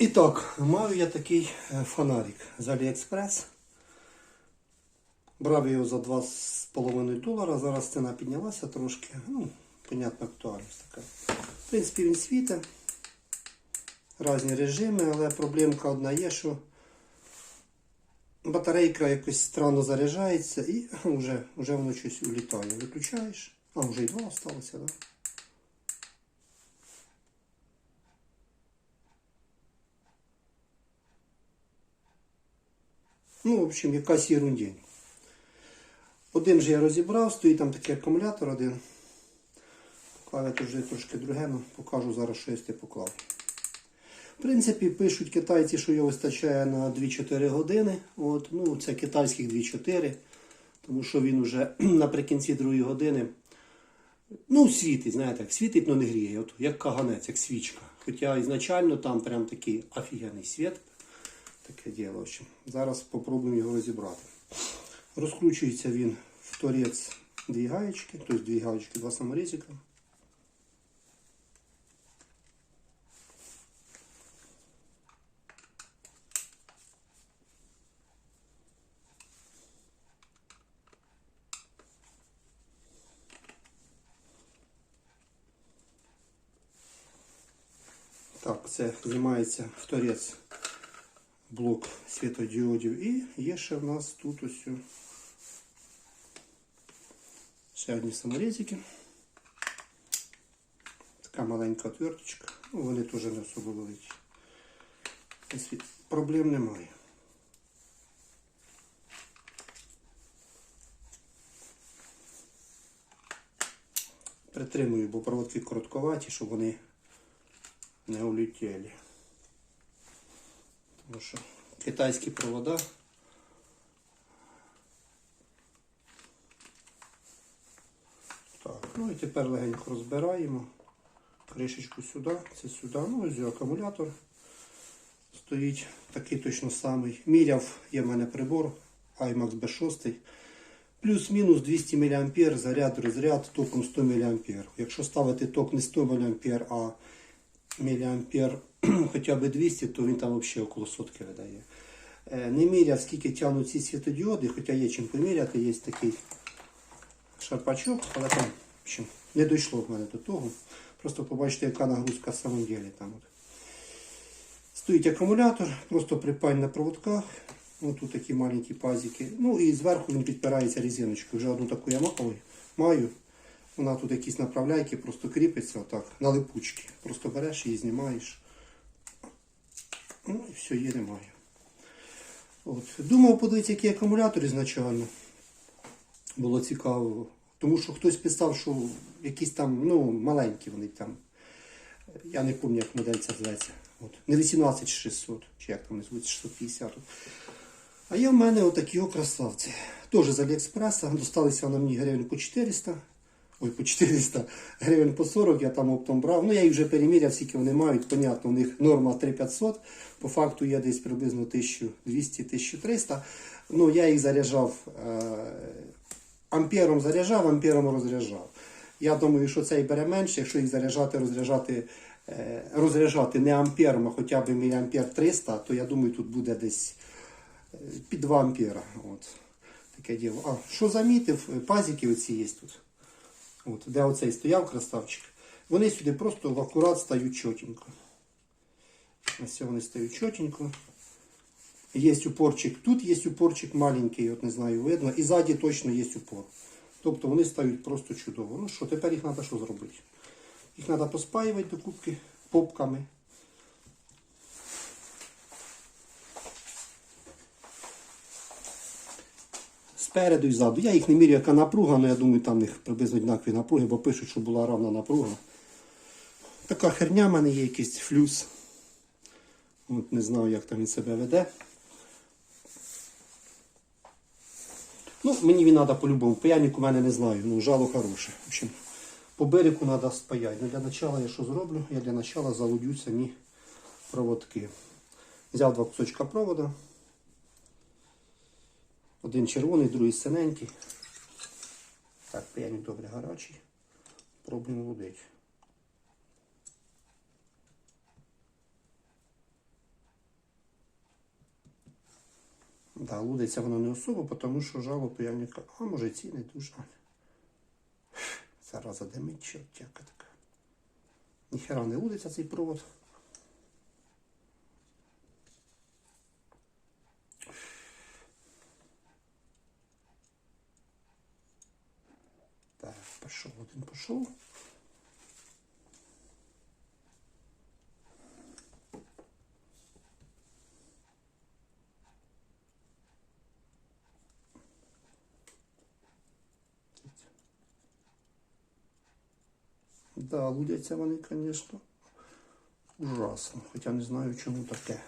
І так, маю я такий е, фонарик з Aliexpress. Брав його за 2,5 долара. Зараз ціна піднялася трошки. Ну, понятно, актуальність така. В принципі, він світить. Різні режими, але проблемка одна є, що батарейка якось странно заряджається і вже, вже воно щось улітає. Виключаєш. А, вже й два осталося, так? Да? Ну, в общем, якась ерундень. Один же я розібрав, стоїть там такий акумулятор один. Клавіатур вже трошки друге, ну покажу зараз, що я сюди поклав. В принципі, пишуть китайці, що його вистачає на 2-4 години. От, ну, Це китайських 2-4, тому що він вже наприкінці другої години ну, світить, знаєте, світить, але не гріє. От, як каганець, як свічка. Хоча ізначально там прям такий офігенний світ. Таке діло. Зараз спробуємо його розібрати. Розкручується він в торець дві гаєчки, тобто дві гаєчки, два саморізика. Так, це знімається в торець блок світодіодів. І є ще в нас тут ось ще одні саморізики. Така маленька отверточка. Ну, вони теж не особо великі. Проблем немає. Притримую, бо проводки коротковаті, щоб вони не улетіли. Тому що китайські провода. Так, ну і тепер легенько розбираємо. Кришечку сюди, це сюди. Ну, ось акумулятор стоїть такий точно самий. Міряв, є в мене прибор IMAX B6. Плюс-мінус 200 мА заряд, розряд током 100 мА. Якщо ставити ток не 100 мА, а міліампер хоча б 200, то він там взагалі около сотки видає. Е, Не міряв, скільки тягнуть ці світодіоди, хоча є чим поміряти, є такий шарпачок, але там в общем, не дійшло в мене до того. Просто побачите, яка нагрузка в самом деле там. От. Стоїть акумулятор, просто припань на проводках. Ось тут такі маленькі пазики. Ну і зверху він підпирається резиночкою. Вже одну таку я маю. Вона тут якісь направляйки, просто кріпиться отак, на липучки. Просто береш її, знімаєш. Ну і все, її немає. От. Думав подивитися, який акумулятор ізначально. Було цікаво. Тому що хтось писав, що якісь там, ну, маленькі вони там. Я не пам'ятаю, як модель ця зветься. От. Не 18600, чи як там не звуть, 650. А є в мене отакі красавці. Теж з Аліекспреса. Досталися на мені гривень по 400. Ой, по 400 гривень по 40, я там оптом брав. Ну, я їх вже переміряв, скільки вони мають. Понятно, у них норма 3500. По факту є десь приблизно 1200-1300. Ну, я їх заряджав е, ампером заряджав, ампером розряджав. Я думаю, що цей бере менше, якщо їх заряджати, розряджати, е, розряджати не ампером, а хоча б міліампер 300, то я думаю, тут буде десь е, під 2 ампера. От. Таке діло. А, що замітив, пазики оці є тут. От, де оцей стояв красавчик. Вони сюди просто в акурат стають чотенько. Ось вони стають чотенько. Є упорчик. Тут є упорчик маленький, от не знаю, видно. І ззаді точно є упор. Тобто вони стають просто чудово. Ну що, тепер їх треба що зробити? Їх треба поспаювати до кубки попками. Спереду і ззаду. Я їх не міряю, яка напруга, але я думаю, там них приблизно однакові напруги, бо пишуть, що була равна напруга. Така херня в мене є якийсь флюс. От не знаю, як там він себе веде. Ну, мені він треба по-любому. Паяник у мене не знаю, ну жало хороше. В общем, по берегу треба спаяти. Ну, для начала я що зроблю? Я для начала залудю самі проводки. Взяв два кусочка провода. Один червоний, другий синенький. Так, п'яний добре гарячий. Пробуємо лудити. Да, лудиться воно не особо, тому що жало паяльника, а може ці не дуже. Зараза димить чортяка така. Ніхера не лудиться цей провод. пішов один пішов. Да, лудяться вони, звісно, ужасно. Хоча не знаю, чому таке.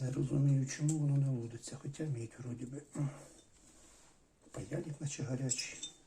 Не розумію, чому воно не водиться, хоча мій вроді би. Паяльник наче гарячий.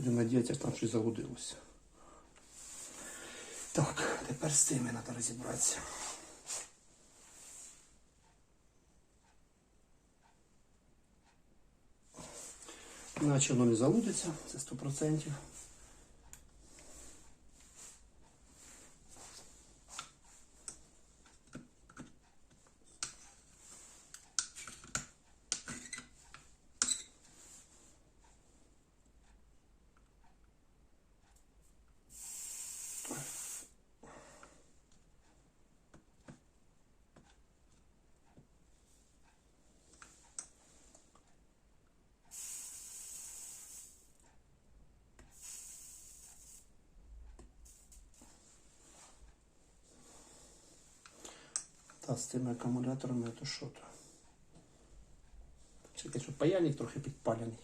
Будемо надіятися, там щось загудилося. Так, тепер з цими треба розібратися. Наче воно не залудиться, це 100%. Та з цими акумуляторами то що то? Чекай, що паяльник трохи підпалений.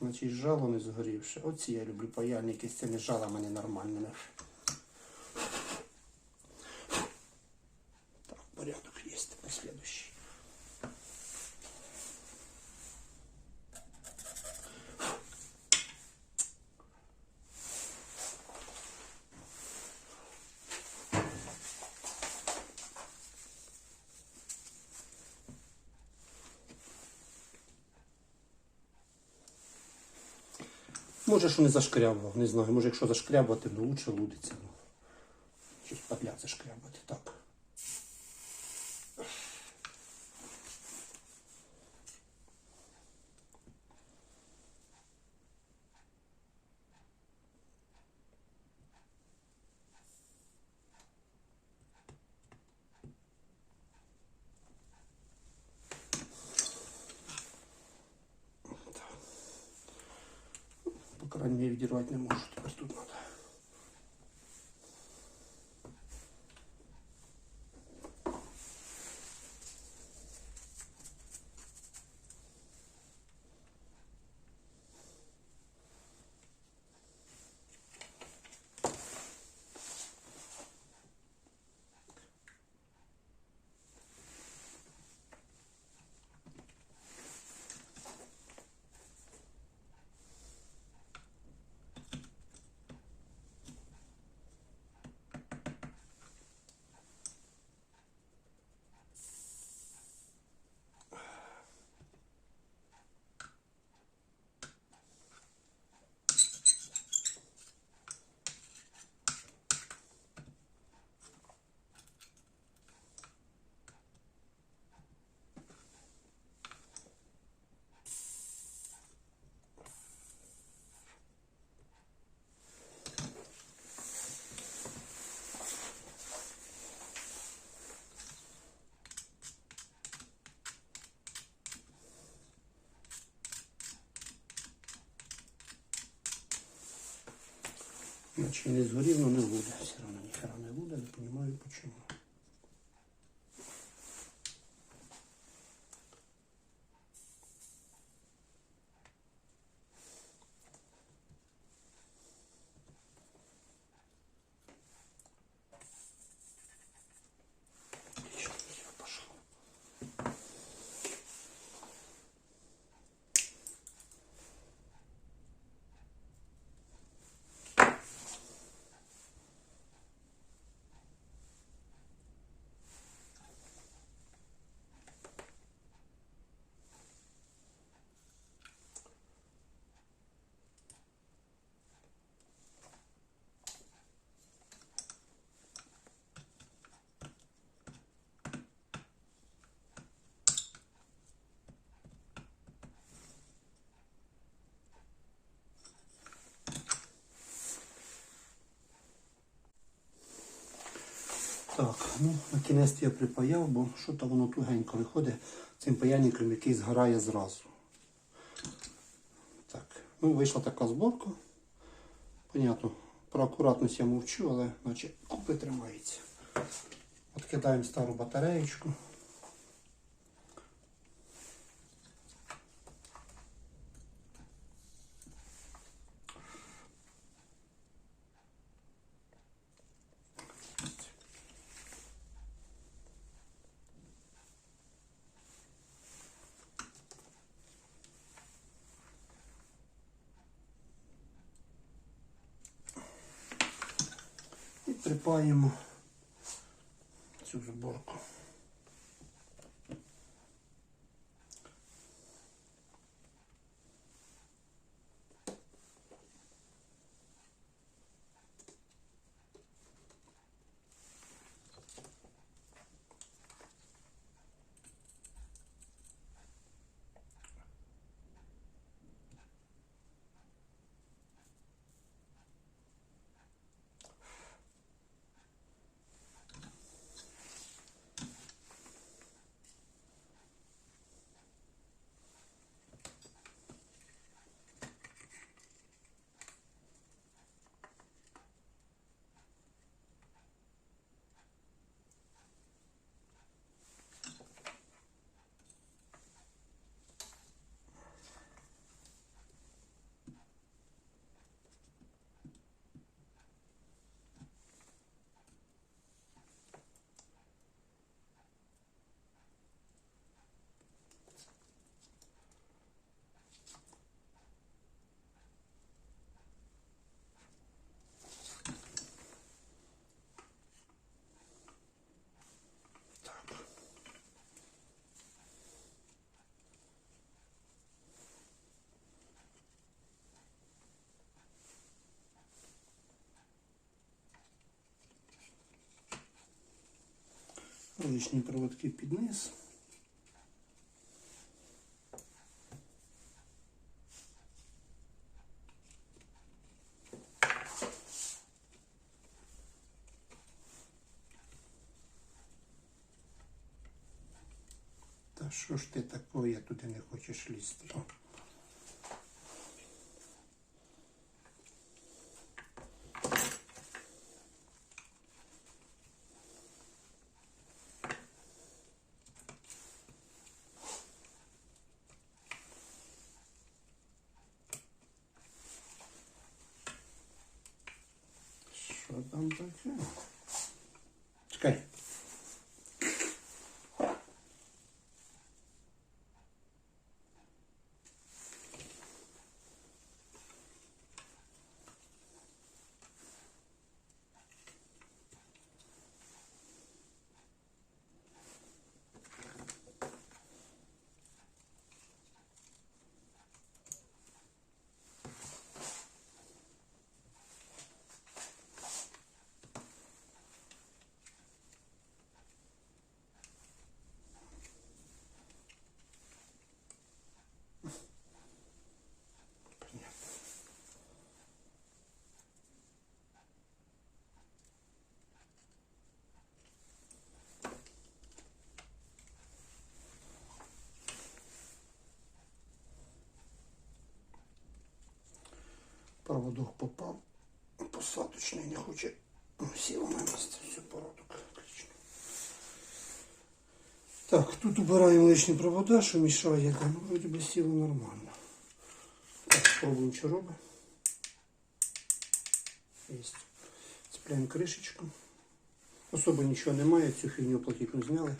Значить, жало не згорівше. Оці я люблю паяльники з цими жалами нормальними. Так, порядок є. Тепер слідущий. Може, що не зашкрябував, не знаю. Може, якщо зашкрябувати, то лучше лудиться. Ну. Щось падля зашкрябати, так. По крайней мере, відірвати не можу. Тепер тут треба. Значить, не згорів, але не буде. Все одно ніхера не буде, не розумію чому. Так, ну на кінець я припаяв, бо що то воно тугенько виходить цим паяльником, який згорає зразу. Так, ну вийшла така зборка. Понятно, про акуратність я мовчу, але наче купи тримається. Откидаємо стару батареєчку. І припаємо цю зборку. Лишні проводки під низ. Та що ж ти такое, туди не хочеш лізти? Що там таке? Чекай. Понятно. Проводок попав. Посадочний не хоче. Сіло на місце. Проводок. Отлично. Так, тут убираємо лишні провода, що мішає. Ну, вроді би сіло нормально. Так, спробуємо, що робить. Есть. Цепляємо кришечку. Особо нічого немає, цю фігню платітну зняли.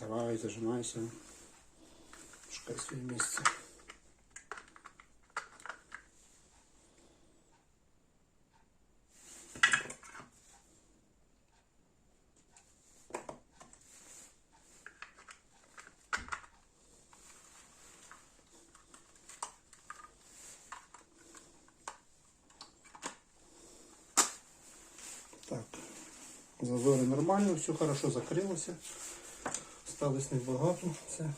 Давай, зажимайся. Шукай своє місце. Так, зазори нормально, все хорошо закрилося. Осталось небагато. Це.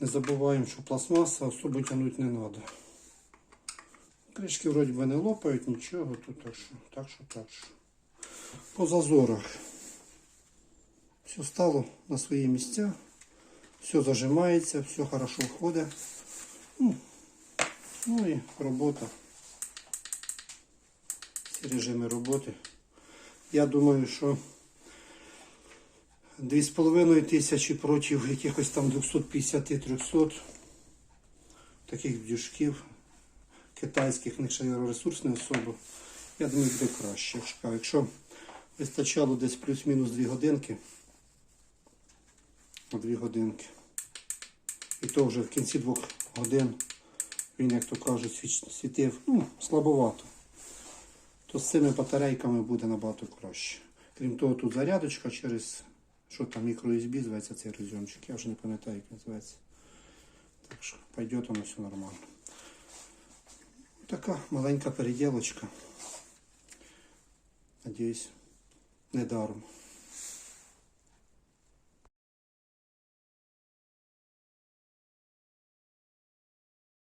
Не забуваємо, що пластмаса особо тягнути не треба. Кришки вроді би не лопають, нічого, тут так що, так що, так що. По зазорах. Все стало на свої місця. Все зажимається, все хорошо входить. Ну, Ну і робота. Всі режими роботи. Я думаю, що 2,5 тисячі проти якихось там 250-300 таких дюшків китайських, них ще ресурсні особи. Я думаю, буде краще. Якщо вистачало десь плюс-мінус 2 годинки, на 2 годинки. І то вже в кінці двох годин він, як то кажуть, світив ну, слабовато. То з цими батарейками буде набагато краще. Крім того, тут зарядочка через що там мікро USB зветься цей розйомчик. Я вже не пам'ятаю, як називається. Так що пойде воно все нормально. Така маленька переділочка. Надіюсь, не даром.